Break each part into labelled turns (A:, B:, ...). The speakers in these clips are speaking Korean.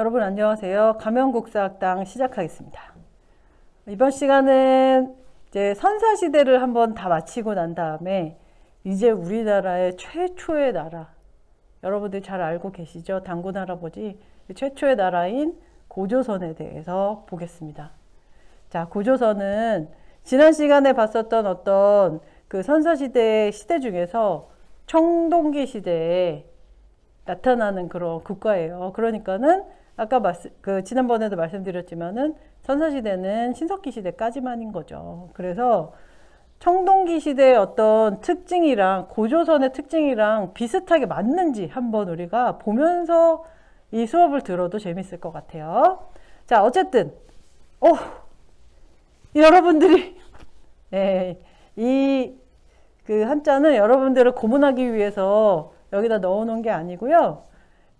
A: 여러분 안녕하세요. 가명국사학당 시작하겠습니다. 이번 시간은 이제 선사 시대를 한번 다 마치고 난 다음에 이제 우리나라의 최초의 나라 여러분들 잘 알고 계시죠? 당군 할아버지 최초의 나라인 고조선에 대해서 보겠습니다. 자, 고조선은 지난 시간에 봤었던 어떤 그 선사 시대의 시대 중에서 청동기 시대에 나타나는 그런 국가예요. 그러니까는 아까 말씀, 그 지난번에도 말씀드렸지만은 선사 시대는 신석기 시대까지만인 거죠. 그래서 청동기 시대의 어떤 특징이랑 고조선의 특징이랑 비슷하게 맞는지 한번 우리가 보면서 이 수업을 들어도 재밌을 것 같아요. 자, 어쨌든, 어, 여러분들이, 예, 이, 그 한자는 여러분들을 고문하기 위해서 여기다 넣어 놓은 게 아니고요.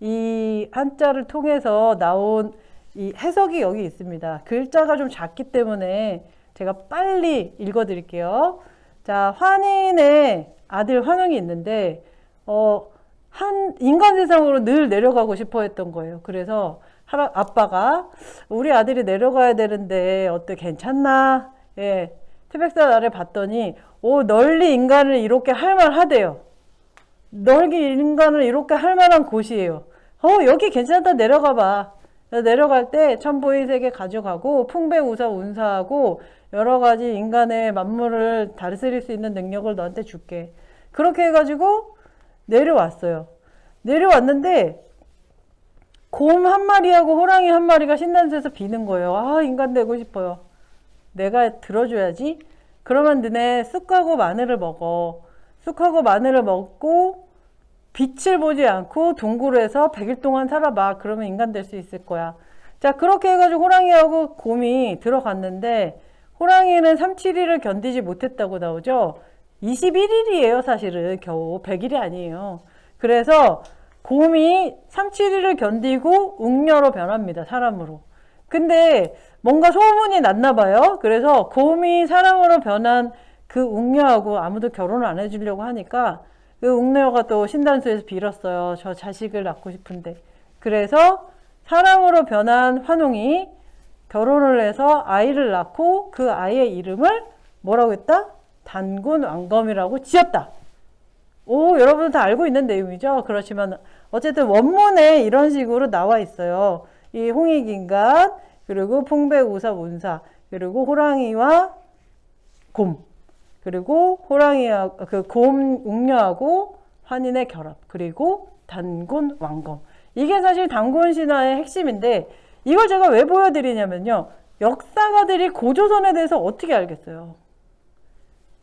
A: 이 한자를 통해서 나온 이 해석이 여기 있습니다. 글자가 좀 작기 때문에 제가 빨리 읽어 드릴게요. 자, 환인의 아들 환웅이 있는데, 어, 한 인간 세상으로 늘 내려가고 싶어 했던 거예요. 그래서 하라, 아빠가 우리 아들이 내려가야 되는데 어때 괜찮나? 예. 태백산 아래 봤더니 오 널리 인간을 이렇게 할 만하대요. 널리 인간을 이렇게 할 만한 곳이에요. 어 여기 괜찮다 내려가 봐. 내려갈 때 천보의 세계 가져가고 풍배우사 운사하고 여러 가지 인간의 만물을 다스릴 수 있는 능력을 너한테 줄게. 그렇게 해가지고 내려왔어요. 내려왔는데 곰 한 마리하고 호랑이 한 마리가 신단수에서 비는 거예요. 아 인간 되고 싶어요. 내가 들어줘야지. 그러면 너네 쑥하고 마늘을 먹어. 쑥하고 마늘을 먹고 빛을 보지 않고 동굴에서 100일 동안 살아봐. 그러면 인간 될 수 있을 거야. 자, 그렇게 해가지고 호랑이하고 곰이 들어갔는데 호랑이는 3, 7일을 견디지 못했다고 나오죠. 21일이에요, 사실은. 겨우. 100일이 아니에요. 그래서 곰이 3, 7일을 견디고 웅녀로 변합니다. 사람으로. 근데 뭔가 소문이 났나 봐요. 그래서 곰이 사람으로 변한 그 웅녀하고 아무도 결혼을 안 해주려고 하니까 그 웅녀가 또 신단수에서 빌었어요. 저 자식을 낳고 싶은데. 그래서 사람으로 변한 환웅이 결혼을 해서 아이를 낳고 그 아이의 이름을 뭐라고 했다? 단군 왕검이라고 지었다. 오, 여러분 다 알고 있는 내용이죠? 그렇지만 어쨌든 원문에 이런 식으로 나와 있어요. 이 홍익인간, 그리고 풍배우사 운사, 그리고 호랑이와 곰, 그리고 호랑이와 그곰 웅녀하고 환인의 결합, 그리고 단군 왕검. 이게 사실 단군 신화의 핵심인데 이걸 제가 왜 보여드리냐면요. 역사가들이 고조선에 대해서 어떻게 알겠어요?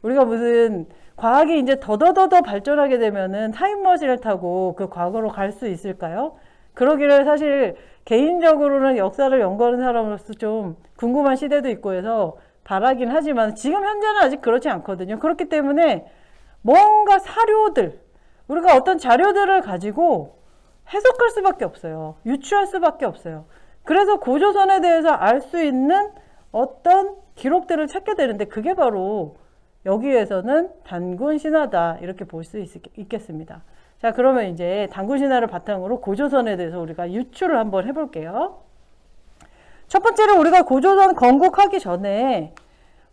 A: 우리가 무슨 과학이 이제 더더더더 발전하게 되면은 타임머신을 타고 그 과거로 갈 수 있을까요? 그러기를 사실 개인적으로는 역사를 연구하는 사람으로서 좀 궁금한 시대도 있고 해서 바라긴 하지만 지금 현재는 아직 그렇지 않거든요. 그렇기 때문에 뭔가 사료들, 우리가 어떤 자료들을 가지고 해석할 수밖에 없어요. 유추할 수밖에 없어요. 그래서 고조선에 대해서 알 수 있는 어떤 기록들을 찾게 되는데 그게 바로 여기에서는 단군 신화다 이렇게 볼 수 있겠습니다. 자 그러면 이제 단군 신화를 바탕으로 고조선에 대해서 우리가 유추를 한번 해볼게요. 첫 번째로 우리가 고조선 건국하기 전에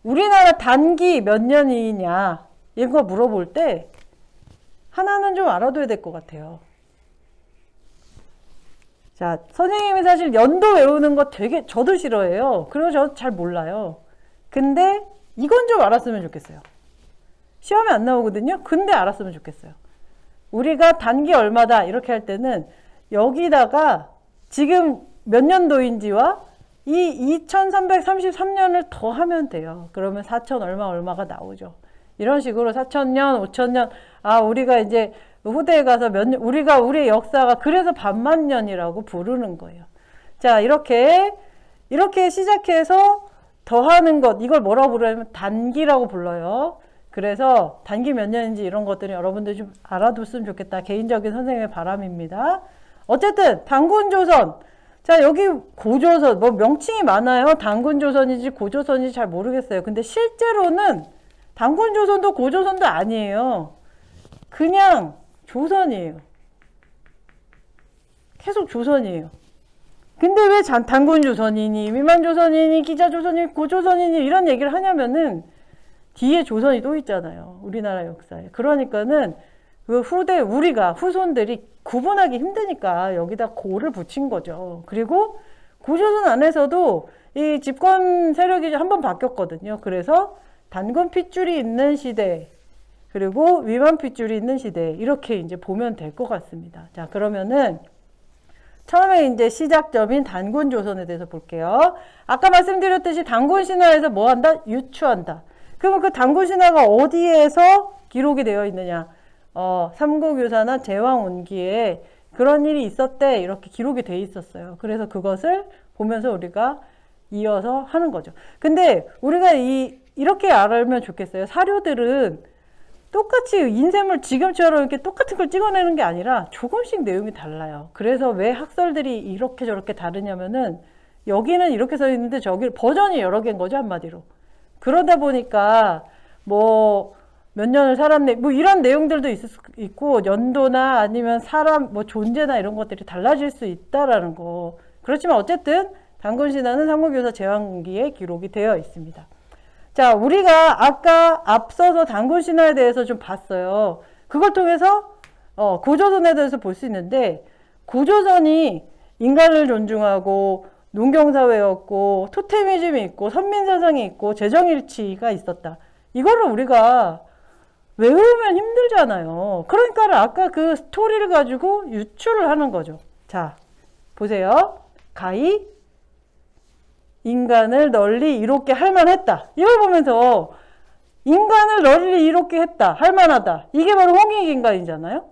A: 우리나라 단기 몇 년이냐 이런 거 물어볼 때 하나는 좀 알아둬야 될 것 같아요. 자, 선생님이 사실 연도 외우는 거 되게 저도 싫어해요. 그리고 저잘 몰라요. 근데 이건 좀 알았으면 좋겠어요. 시험에 안 나오거든요. 근데 알았으면 좋겠어요. 우리가 단기 얼마다 이렇게 할 때는 여기다가 지금 몇 년도인지와 이 2333년을 더 하면 돼요. 그러면 4천 얼마 얼마가 나오죠. 이런 식으로 4천년, 5천년, 아, 우리가 이제 후대에 가서 몇 년, 우리가, 우리의 역사가 그래서 반만 년이라고 부르는 거예요. 자, 이렇게, 이렇게 시작해서 더하는 것, 이걸 뭐라고 부르냐면 단기라고 불러요. 그래서 단기 몇 년인지 이런 것들이 여러분들 좀 알아뒀으면 좋겠다. 개인적인 선생님의 바람입니다. 어쨌든, 당군 조선. 자, 여기 고조선, 뭐 명칭이 많아요. 당군조선인지 고조선인지 잘 모르겠어요. 근데 실제로는 당군조선도 고조선도 아니에요. 그냥 조선이에요. 계속 조선이에요. 근데 왜 잔- 단군 조선이니, 미만 조선이니, 기자 조선이니, 고조선이니 이런 얘기를 하냐면은 뒤에 조선이 또 있잖아요. 우리나라 역사에. 그러니까는 그 후대 우리가 후손들이 구분하기 힘드니까 여기다 고를 붙인 거죠. 그리고 구조선 안에서도 이 집권 세력이 한 번 바뀌었거든요. 그래서 단군 핏줄이 있는 시대 그리고 위만 핏줄이 있는 시대 이렇게 이제 보면 될 것 같습니다. 자 그러면은 처음에 이제 시작점인 단군 조선에 대해서 볼게요. 아까 말씀드렸듯이 단군 신화에서 뭐 한다? 유추한다. 그러면 그 단군 신화가 어디에서 기록이 되어 있느냐? 어, 삼국유사나 제왕운기에 그런 일이 있었대 이렇게 기록이 돼 있었어요. 그래서 그것을 보면서 우리가 이어서 하는 거죠. 근데 우리가 이 이렇게 알면 좋겠어요. 사료들은 똑같이 인쇄물 지금처럼 이렇게 똑같은 걸 찍어내는 게 아니라 조금씩 내용이 달라요. 그래서 왜 학설들이 이렇게 저렇게 다르냐면은 여기는 이렇게 써 있는데 저기 버전이 여러 개인 거죠 한마디로. 그러다 보니까 뭐 몇 년을 살았네 뭐 이런 내용들도 있을 수 있고 연도나 아니면 사람 뭐 존재나 이런 것들이 달라질 수 있다라는 거. 그렇지만 어쨌든 단군 신화는 삼국유사 제왕기에 기록이 되어 있습니다. 자, 우리가 아까 앞서서 단군 신화에 대해서 좀 봤어요. 그걸 통해서 어, 고조선에 대해서 볼 수 있는데 고조선이 인간을 존중하고 농경사회였고 토테미즘이 있고 선민사상이 있고 재정일치가 있었다. 이거를 우리가 외우면 힘들잖아요. 그러니까 아까 그 스토리를 가지고 유추를 하는 거죠. 자, 보세요. 가히 인간을 널리 이롭게 할 만했다. 이걸 보면서 인간을 널리 이롭게 했다. 할 만하다. 이게 바로 홍익인간이잖아요.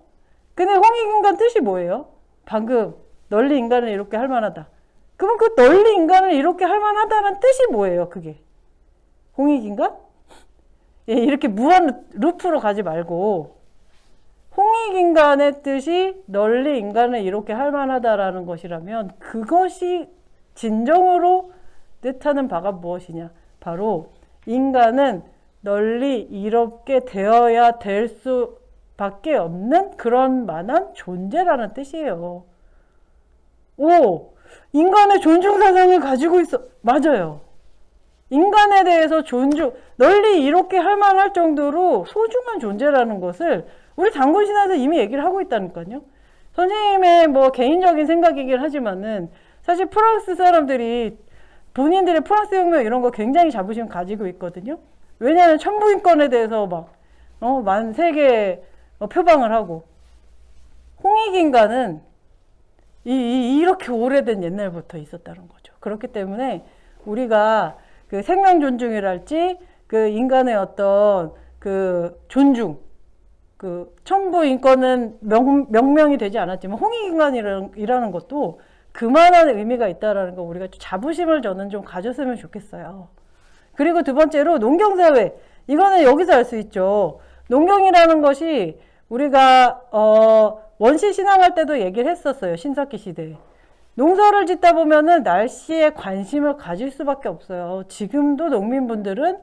A: 근데 홍익인간 뜻이 뭐예요? 방금 널리 인간을 이롭게 할 만하다. 그러면 그 널리 인간을 이롭게 할 만하다는 뜻이 뭐예요? 그게 홍익인간? 예, 이렇게 무한 루프로 가지 말고 홍익 인간의 뜻이 널리 인간을 이롭게 할 만하다라는 것이라면 그것이 진정으로 뜻하는 바가 무엇이냐? 바로 인간은 널리 이롭게 되어야 될 수밖에 없는 그런 만한 존재라는 뜻이에요. 오, 인간의 존중 사상을 가지고 있어. 맞아요. 인간에 대해서 존중, 널리 이롭게 할 만할 정도로 소중한 존재라는 것을 우리 당군신화에서 이미 얘기를 하고 있다니까요. 선생님의 뭐 개인적인 생각이긴 하지만은 사실 프랑스 사람들이 본인들의 프랑스 혁명 이런 거 굉장히 자부심 가지고 있거든요. 왜냐하면 천부인권에 대해서 막, 어, 만 세계 어, 표방을 하고. 홍익인간은 이, 이, 이렇게 오래된 옛날부터 있었다는 거죠. 그렇기 때문에 우리가 그 생명 존중이랄지 그 인간의 어떤 그 존중, 그 천부 인권은 명, 명명이 되지 않았지만 홍익인간이라는 것도 그만한 의미가 있다라는 거 우리가 자부심을 저는 좀 가졌으면 좋겠어요. 그리고 두 번째로 농경사회 이거는 여기서 알 수 있죠. 농경이라는 것이 우리가 어, 원시 신앙할 때도 얘기를 했었어요. 신석기 시대에. 농사를 짓다 보면은 날씨에 관심을 가질 수밖에 없어요. 지금도 농민분들은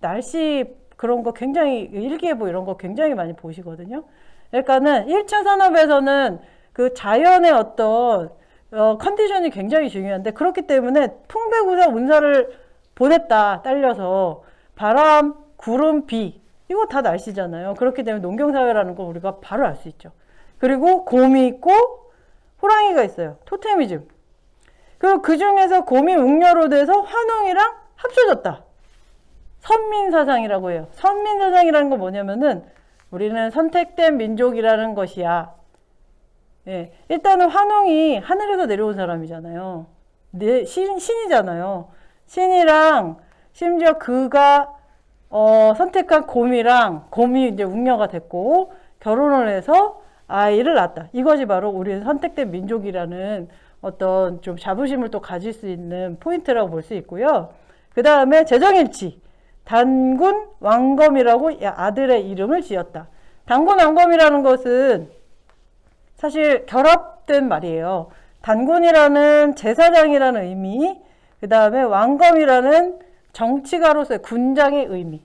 A: 날씨 그런 거 굉장히 일기예보 이런 거 굉장히 많이 보시거든요. 그러니까는 1차 산업에서는 그 자연의 어떤 어, 컨디션이 굉장히 중요한데 그렇기 때문에 풍배구사 운사를 보냈다 딸려서 바람, 구름, 비 이거 다 날씨잖아요. 그렇기 때문에 농경사회라는 걸 우리가 바로 알 수 있죠. 그리고 곰이 있고 호랑이가 있어요. 토테미즘. 그리고 그 중에서 곰이 웅녀로 돼서 환웅이랑 합쳐졌다. 선민사상이라고 해요. 선민사상이라는 건 뭐냐면은 우리는 선택된 민족이라는 것이야. 예, 일단은 환웅이 하늘에서 내려온 사람이잖아요. 네, 신, 신이잖아요. 신이랑 심지어 그가 어, 선택한 곰이랑 곰이 이제 웅녀가 됐고 결혼을 해서 아이를 낳았다. 이것이 바로 우리는 선택된 민족이라는 어떤 좀 자부심을 또 가질 수 있는 포인트라고 볼 수 있고요. 그 다음에 재정일치. 단군 왕검이라고 아들의 이름을 지었다. 단군 왕검이라는 것은 사실 결합된 말이에요. 단군이라는 제사장이라는 의미, 그 다음에 왕검이라는 정치가로서의 군장의 의미.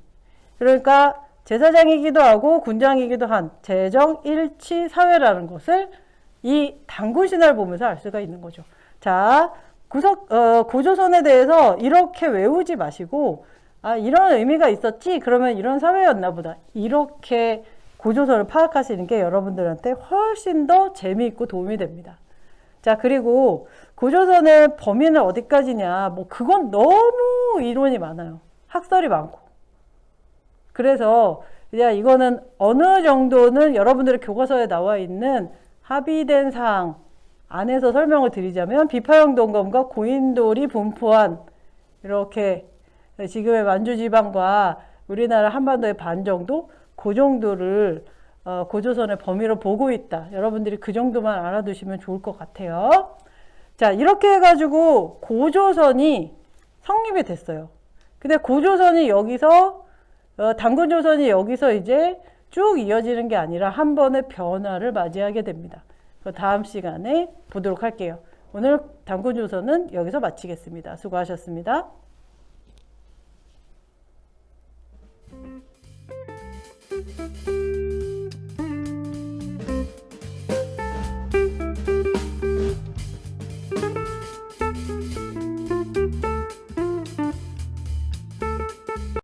A: 그러니까 제사장이기도 하고 군장이기도 한 재정 일치 사회라는 것을 이 단군 신화를 보면서 알 수가 있는 거죠. 자, 구석, 어, 고조선에 대해서 이렇게 외우지 마시고, 아, 이런 의미가 있었지? 그러면 이런 사회였나 보다. 이렇게 고조선을 파악하시는 게 여러분들한테 훨씬 더 재미있고 도움이 됩니다. 자, 그리고 고조선의 범위는 어디까지냐? 뭐, 그건 너무 이론이 많아요. 학설이 많고. 그래서 이제 이거는 어느 정도는 여러분들의 교과서에 나와 있는 합의된 사항 안에서 설명을 드리자면 비파형 동검과 고인돌이 분포한 이렇게 지금의 만주지방과 우리나라 한반도의 반 정도 그 정도를 어, 고조선의 범위로 보고 있다. 여러분들이 그 정도만 알아두시면 좋을 것 같아요. 자, 이렇게 해가지고 고조선이 성립이 됐어요. 근데 고조선이 여기서 어, 단군조선이 여기서 이제 쭉 이어지는 게 아니라 한 번의 변화를 맞이하게 됩니다. 그 다음 시간에 보도록 할게요. 오늘 단군조선은 여기서 마치겠습니다. 수고하셨습니다.